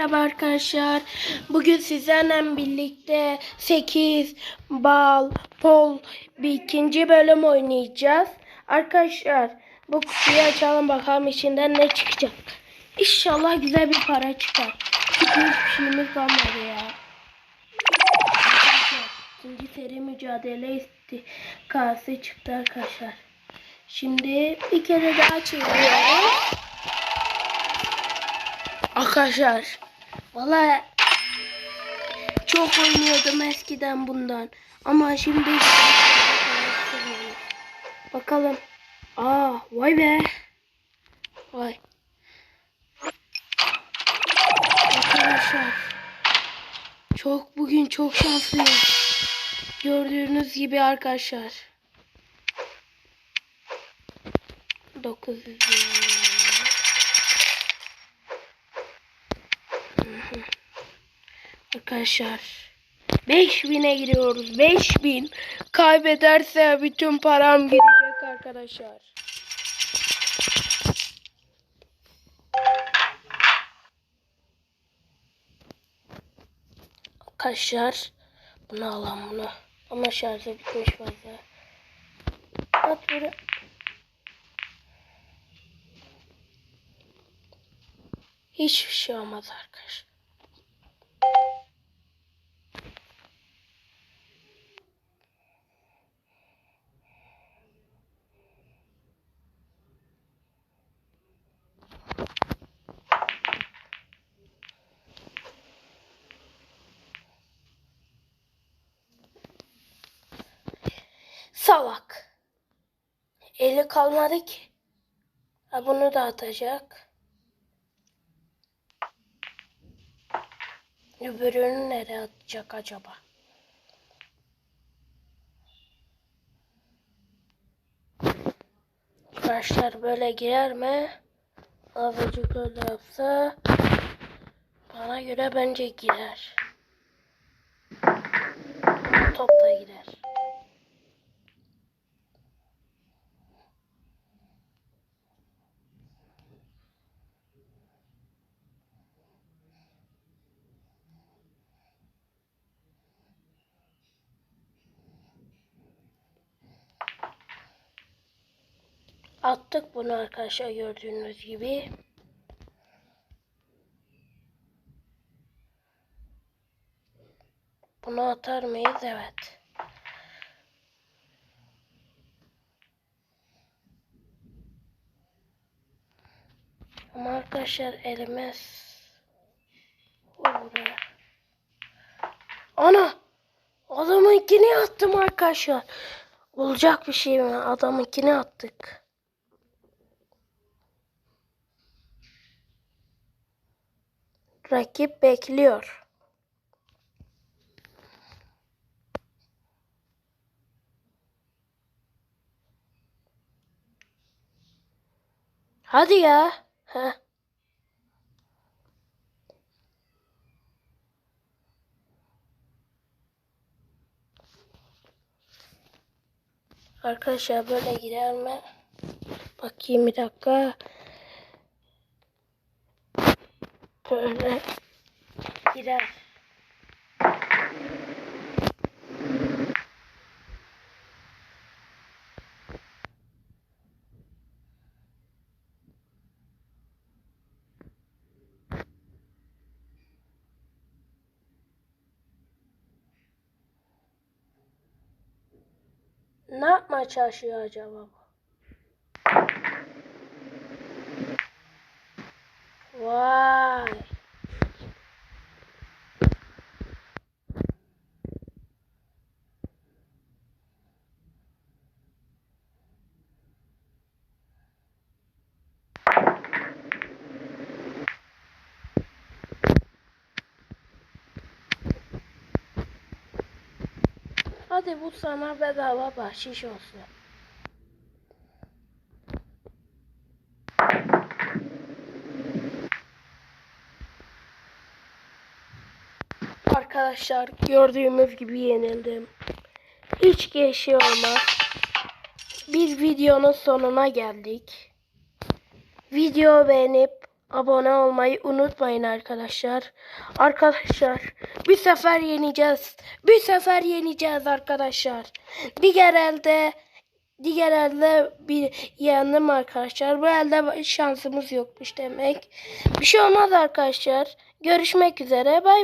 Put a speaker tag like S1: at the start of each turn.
S1: Merhaba arkadaşlar. Bugün sizlerle birlikte 8 bal pol bir ikinci bölüm oynayacağız. Arkadaşlar bu kutuyu açalım bakalım içinden ne çıkacak. İnşallah güzel bir para çıkar. Hiçbir şeyimiz kalmadı ya. İkinci seri mücadele istikası çıktı arkadaşlar. Şimdi bir kere daha çeviriyorum. Arkadaşlar Valla çok oynuyordum eskiden bundan. Ama şimdi bakalım. Aa vay be. Vay. Arkadaşlar çok bugün çok şanslıyım. Gördüğünüz gibi arkadaşlar. 900 lira. Arkadaşlar 5000'e giriyoruz. 5000 kaybederse bütün param gidecek arkadaşlar. Arkadaşlar bunu alalım bunu. Ama şarjı bitmiş fazla. At buraya. Hiçbir şey olmaz arkadaşlar. Salak. Eli kalmadı ki. Ha, bunu da atacak. Öbürünü nereye atacak acaba? Arkadaşlar böyle girer mi? Azıcık öyle yapsa bana göre bence girer. Top da girer. Attık bunu arkadaşlar gördüğünüz gibi. Bunu atar mıyız? Evet. Ama arkadaşlar elimiz buraya. Ana! Adamınkini attım arkadaşlar. Olacak bir şey mi? Adamınkini attık. Rakip bekliyor. Hadi ya. Heh. Arkadaşlar böyle girer mi? Bakayım bir dakika. Böyle girer. Ne yapmaya çalışıyor acaba Vay. Hadi bu sana bedava bahşiş olsun. Arkadaşlar gördüğümüz gibi yenildim. Hiç şey olmaz. Biz videonun sonuna geldik. Video beğenip abone olmayı unutmayın arkadaşlar. Arkadaşlar bir sefer yeneceğiz. Bir sefer yeneceğiz arkadaşlar. Diğer elde diğer elde bir yendim arkadaşlar. Bu elde şansımız yokmuş demek. Bir şey olmaz arkadaşlar. Görüşmek üzere. Bay